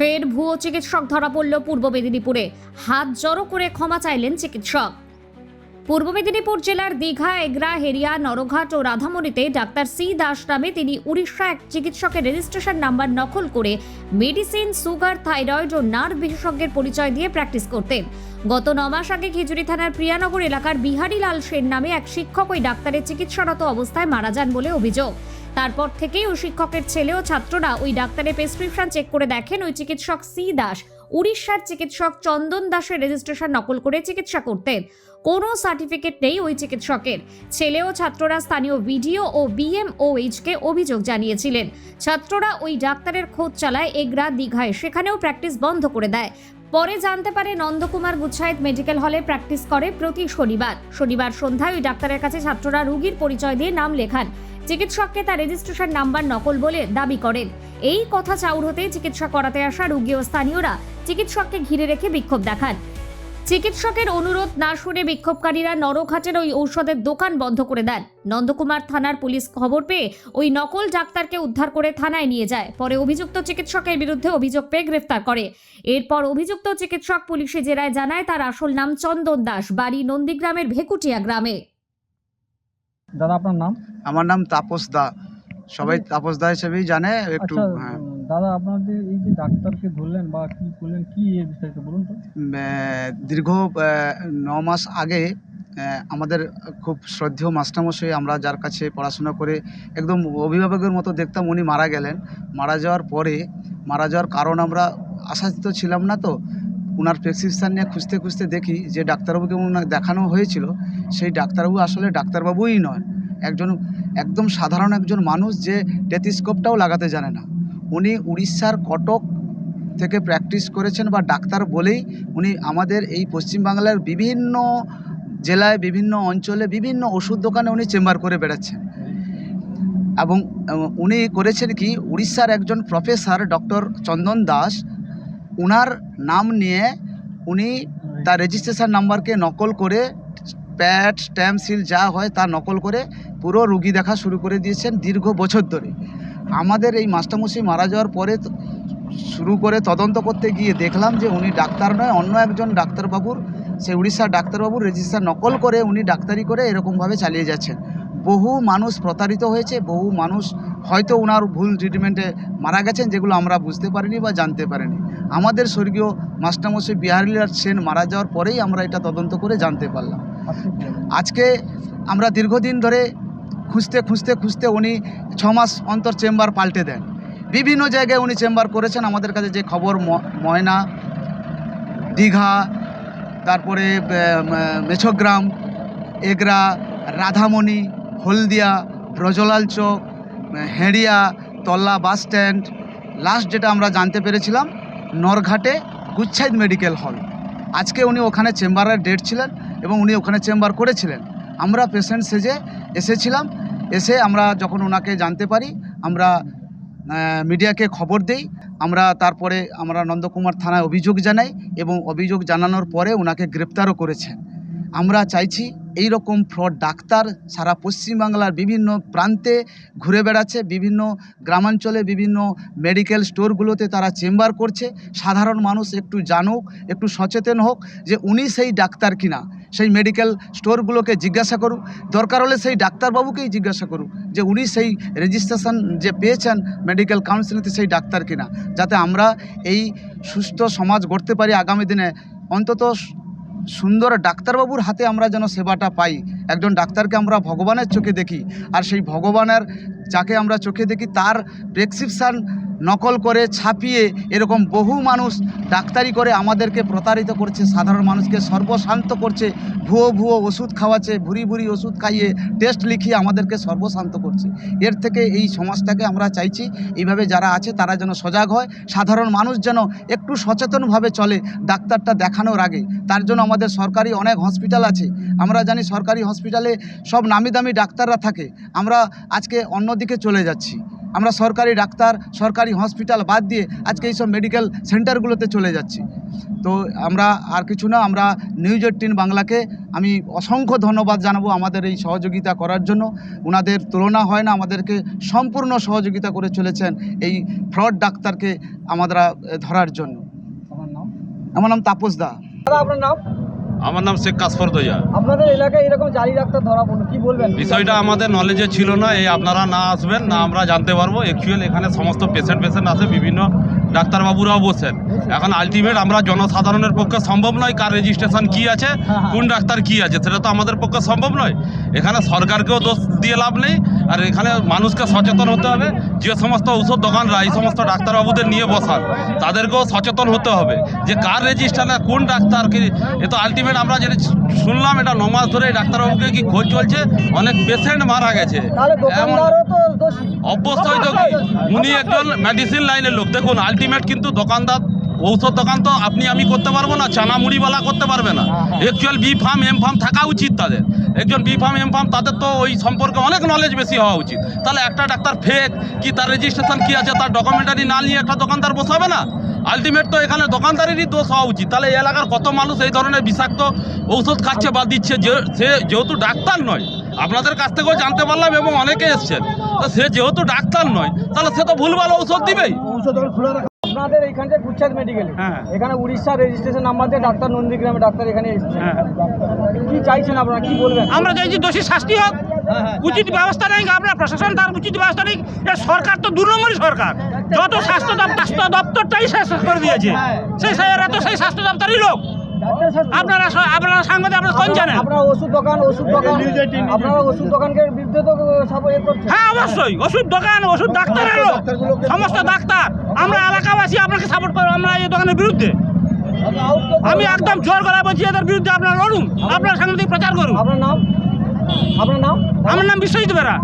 ফের ভুয়ো চিকিৎসক ধরা পড়ল পূর্ব মেদিনীপুরে। হাত জড়ো করে ক্ষমা চাইলেন চিকিৎসক। পূর্ব মেদিনীপুর জেলার দীঘা, এগরা, হেরিয়া, নরঘাট ও রাধামণিতে ডাক্তার সি দাস নামে তিনি উড়িষ্যা এক চিকিৎসকের রেজিস্ট্রেশন নাম্বার নকল করে মেডিসিন, সুগার, থাইরয়েড ও নার্ভ বিশেষজ্ঞের পরিচয় দিয়ে প্র্যাকটিস করতেন। গত ন মাস আগে খিচুড়ি থানার প্রিয়ানগর এলাকার বিহারী লাল সেন নামে এক শিক্ষক ওই ডাক্তারের চিকিৎসারত অবস্থায় মারা যান বলে অভিযোগ। তারপর থেকেই ওই শিক্ষকের ছেলে ও ছাত্ররা ওই ডাক্তারের প্রেসক্রিপশন চেক করে দেখেন ওই চিকিৎসক সি দাস। উড়িষ্যার চিকিৎসক চন্দন দাসের রেজিস্ট্রেশন নকল করে চিকিৎসা করতেন কোনো সার্টিফিকেট নেই ওই চিকিৎসকের। ছেলে ও ছাত্ররা স্থানীয় ভিডিও ও বিএমওএইচকে অভিযোগ জানিয়েছিলেন। ছাত্ররা ওই ডাক্তারের খোঁজ চালায় এগরা, দীঘায়। সেখানেও প্র্যাকটিস বন্ধ করে দেয়। পরে জানতে পারে নন্দকুমার গুচ্ছাইত মেডিকেল হলে প্র্যাকটিস করে প্রতি শনিবার। শনিবার সন্ধ্যায় ওই ডাক্তারের কাছে ছাত্ররা রুগীর পরিচয় দিয়ে নাম লেখান। চিকিৎসককে তার রেজিস্ট্রেশন নাম্বার নকল বলে দাবি করেন। এই কথা চাউর হতে চিকিৎসা করাতে আসা রুগী ও স্থানীয়রা চিকিৎসককে ঘিরে রেখে বিক্ষোভ দেখান। চিকিৎসকের অনুরোধ না শুনে বিক্ষোভকারীরা নরঘাটের ওই ঔষধের দোকান বন্ধ করে দেন। নন্দকুমার থানার পুলিশ খবর পেয়ে ওই নকল ডাক্তারকে উদ্ধার করে থানায় নিয়ে যায়। পরে অভিযুক্ত চিকিৎসকের বিরুদ্ধে অভিযোগ পেয়ে গ্রেফতার করে। এরপর অভিযুক্ত চিকিৎসক পুলিশে জেরায় জানায় তার আসল নাম চন্দন দাস বাড়ি নন্দীগ্রামের ভেকুটিয়া গ্রামে। দাদা আপনার নাম? আমার নাম তাপস দা। সবাই তাপস দা হিসেবেই জানে একটু আচ্ছা হ্যাঁ। দাদা, আপনাদের এই যে ডাক্তারকে ধরলেন বা কি করলেন, কি এর বিস্তারিত বলুন তো? দীর্ঘ ন মাস আগে আমাদের খুব শ্রদ্ধেয় মাস্টারমশাই, আমরা যার কাছে পড়াশোনা করে একদম অভিভাবকের মতো দেখতাম, উনি মারা গেলেন। মারা যাওয়ার পরে, মারা যাওয়ার কারণ আমরা আশাচিত ছিলাম না তো। ওনার প্রেসক্রিপশান নিয়ে খুঁজতে খুঁজতে দেখি যে ডাক্তারবাবুকে ওনার দেখানো হয়েছিল, সেই ডাক্তারবাবু আসলে ডাক্তারবাবুই নয়। একজন, একদম সাধারণ একজন মানুষ যে টেথিস্কোপটাও লাগাতে জানে না। উনি উড়িষ্যার কটক থেকে প্র্যাকটিস করেছেন বা ডাক্তার বলেই উনি আমাদের এই পশ্চিমবাংলার বিভিন্ন জেলায়, বিভিন্ন অঞ্চলে বিভিন্ন ওষুধ দোকানে উনি চেম্বার করে বেড়াচ্ছেন। এবং উনি করেছেন কি, উড়িষ্যার একজন প্রফেসর ডক্টর চন্দন দাস, উনার নাম নিয়ে উনি তার রেজিস্ট্রেশন নাম্বারকে নকল করে প্যাড স্ট্যাম্প সিল যা হয় তা নকল করে পুরো রুগী দেখা শুরু করে দিয়েছেন দীর্ঘ বছর ধরে। আমাদের এই মাস্টারমশাই মারা যাওয়ার পরে শুরু করে তদন্ত করতে গিয়ে দেখলাম যে উনি ডাক্তার নয় অন্য একজন ডাক্তারবাবুর সেই উড়িষ্যার ডাক্তারবাবুর রেজিস্টার নকল করে উনি ডাক্তারি করে এরকমভাবে চালিয়ে যাচ্ছেন। বহু মানুষ প্রতারিত হয়েছে বহু মানুষ হয়তো ওনার ভুল ট্রিটমেন্টে মারা গেছেন যেগুলো আমরা বুঝতে পারিনি বা জানতে পারিনি। আমাদের স্বর্গীয় মাস্টারমশাই বিহারীলাল সেন মারা যাওয়ার পরেই আমরা এটা তদন্ত করে জানতে পারলাম? আজকে আমরা দীর্ঘদিন ধরে খুঁজতে খুঁজতে খুঁজতে উনি ছ মাস অন্তর চেম্বার পাল্টে দেন। বিভিন্ন জায়গায় উনি চেম্বার করেছেন। আমাদের কাছে যে খবর ময়না, দীঘা, তারপরে Mechgram, Egra, Radhamoni, Haldia Brajalal Chak Heria, Talla bus stand, last যেটা আমরা জানতে পেরেছিলাম, নরঘাটে গুচ্ছাইদ মেডিকেল হল। আজকে উনি ওখানে চেম্বারের ডেট ছিলেন এবং উনি ওখানে চেম্বার করেছিলেন। আমরা পেশেন্ট সেজে এসেছিলাম। এসে আমরা যখন ওনাকে জানতে পারি, আমরা মিডিয়াকে খবর দেই। আমরা তারপরে আমরা নন্দকুমার থানায় অভিযোগ জানাই এবং অভিযোগ জানানোর পরে ওনাকে গ্রেপ্তারও করেছে। আমরা চাইছি এই রকম ফ্রড ডাক্তার সারা পশ্চিমবাংলার বিভিন্ন প্রান্তে ঘুরে বেড়াচ্ছে, বিভিন্ন গ্রামাঞ্চলে বিভিন্ন মেডিকেল স্টোরগুলোতে তারা চেম্বার করছে। সাধারণ মানুষ একটু জানুক, একটু সচেতন হোক যে উনি সেই ডাক্তার কিনা। সেই মেডিকেল স্টোরগুলোকে জিজ্ঞাসা করুক। দরকার হলে সেই ডাক্তারবাবুকেই জিজ্ঞাসা করুক যে উনি সেই রেজিস্ট্রেশন যে পেয়েছেন মেডিকেল কাউন্সিলিংতে সেই ডাক্তার কিনা। যাতে আমরা এই সুস্থ সমাজ গড়তে পারি আগামী দিনে। অন্তত সুন্দর ডাক্তারবাবুর হাতে আমরা যেন সেবাটা পাই। একজন ডাক্তারকে আমরা ভগবানের চোখে দেখি, আর সেই ভগবানের যাকে আমরা চোখে দেখি, তার প্রেসক্রিপশান নকল করে ছাপিয়ে এরকম বহু মানুষ ডাক্তারি করে আমাদেরকে প্রতারিত করছে, সাধারণ মানুষকে সর্বশান্ত করছে, ভুয়ো ভুয়ো ওষুধ খাওয়াচ্ছে, ভুরি ভুরি ওষুধ খাইয়ে টেস্ট লিখিয়ে আমাদেরকে সর্বশান্ত করছে। এর থেকে এই সমাজটাকে আমরা চাইছি, এইভাবে যারা আছে তারা যেন সজাগ হয়, সাধারণ মানুষ যেন একটু সচেতনভাবে চলে ডাক্তারটা দেখানোর আগে। তার জন্য আমাদের সরকারি অনেক হসপিটাল আছে। আমরা জানি সরকারি হসপিটালে সব নামি দামি ডাক্তাররা থাকে। আমরা আজকে অন্যদিকে চলে যাচ্ছি। আমরা সরকারি ডাক্তার সরকারি হসপিটাল বাদ দিয়ে আজকে এইসব মেডিকেল সেন্টারগুলোতে চলে যাচ্ছি। তো আমরা আর কিছু না আমরা নিউজ এইটিন বাংলাকে আমি অসংখ্য ধন্যবাদ জানাব আমাদের এই সহযোগিতা করার জন্য। ওনাদের তুলনা হয় না আমাদেরকে সম্পূর্ণ সহযোগিতা করে চলেছেন এই ফ্রড ডাক্তারকে আমরা ধরার জন্য। আমার নাম? আমার নাম তাপস দা। আপনার নাম? আমার নাম শেখ কাসফর দইয়া। আপনাদের এলাকায় এরকম জালি ডাক্তার ধরা পড়ল কি বলবেন? বিষয়টা আমাদের নলেজে ছিল না এই আপনারা না আসবেন না আমরা জানতে পারব। অ্যাকচুয়াল এখানে সমস্ত পেশেন্ট পেশেন্ট আছে বিভিন্ন ডাক্তারবাবুরাও বসেন। এখন আলটিমেট আমরা জনসাধারণের পক্ষে সম্ভব নয় কার রেজিস্ট্রেশন কি আছে কোন ডাক্তার কি আছে সেটা তো আমাদের পক্ষে সম্ভব নয়। এখানে সরকারকেও দোষ দিয়ে লাভ নেই আর এখানে মানুষকে সচেতন হতে হবে। যে সমস্ত ঔষধ দোকানরা এই সমস্ত ডাক্তারবাবুদের নিয়ে বসান তাদেরকেও সচেতন হতে হবে। যে কার রেজিস্ট্রার কোন ডাক্তার কি এ তো আলটিমেট আমরা যেটা শুনলাম এটা ন মাস ধরে এই ডাক্তারবাবুকে কি খোঁজ চলছে? অনেক পেশেন্ট মারা গেছে। অবশ্যই তো কি উনি একজন মেডিসিন লাইনের লোক। দেখুন আলটিমেট কিন্তু দোকানদার ঔষধ দোকান তো আপনি, আমি করতে পারব না চানা মুড়িওয়ালা করতে পারবে না। Actual B Pharm M Pharm থাকা উচিত তাদের। একজন বি ফার্ম এম ফার্ম তাদের তো ওই সম্পর্কে অনেক নলেজ বেশি হওয়া উচিত। তাহলে একটা ডাক্তার ফেক কি তার রেজিস্ট্রেশন কি আছে, তার ডকুমেন্টারি না নিয়ে একটা দোকানদার বসাবে না? আলটিমেট তো এখানে দোকানদারেরই দোষ হওয়া উচিত। তাহলে এই এলাকার কত মানুষ এই ধরনের বিষাক্ত ঔষধ খাচ্ছে বা দিচ্ছে? যে, সে যেহেতু ডাক্তার নয়, আপনাদের কাছ থেকেও জানতে পারলাম এবং অনেকে এসছেন। তো সে যেহেতু ডাক্তার নয়, তাহলে সে তো ভুলভাল ঔষধ দিবেই। আপনাদের এইখানটা গুচ্ছাদ মেডিকেলে হ্যাঁ। এখানে উড়িষ্যার রেজিস্ট্রেশন নাম্বার দিয়ে ডাক্তার নন্দীগ্রামে ডাক্তার এখানে এসেছে। কি চাইছেন আপনারা? কি বলবেন? আমরা চাইছি দোষী শাস্তি হোক। উচিত ব্যবস্থা নেই আপনার প্রশাসন তার উচিত ব্যবস্থা নেই। সরকার তো দু নম্বরই সরকার। যত স্বাস্থ্য স্বাস্থ্য দপ্তরটাই শেষ করে দিয়েছে। সেই এরা তো সেই স্বাস্থ্য দপ্তরই লোক। আপনারা আপনারা সাংবাদিক আপনারা কোন জানেন? আপনারা ওষুধ দোকান ওষুধ দোকান আপনারা ওষুধ দোকানকে বিরুদ্ধে তো সব হ্যাঁ অবশ্যই। ওষুধ দোকান ওষুধ ডাক্তারের লোক সমস্ত ডাক্তার আমরা এলাকাবাসী আপনাকে সাপোর্ট করব আমরা এই দোকানের বিরুদ্ধে। আমি একদম জোর গলায় বলছি এদের বিরুদ্ধে আপনারা লড়ুন আপনারা সাংবাদিক প্রচার করুন। আপনার নাম? আপনার নাম? আমার নাম বিশ্বজিৎ বেরা।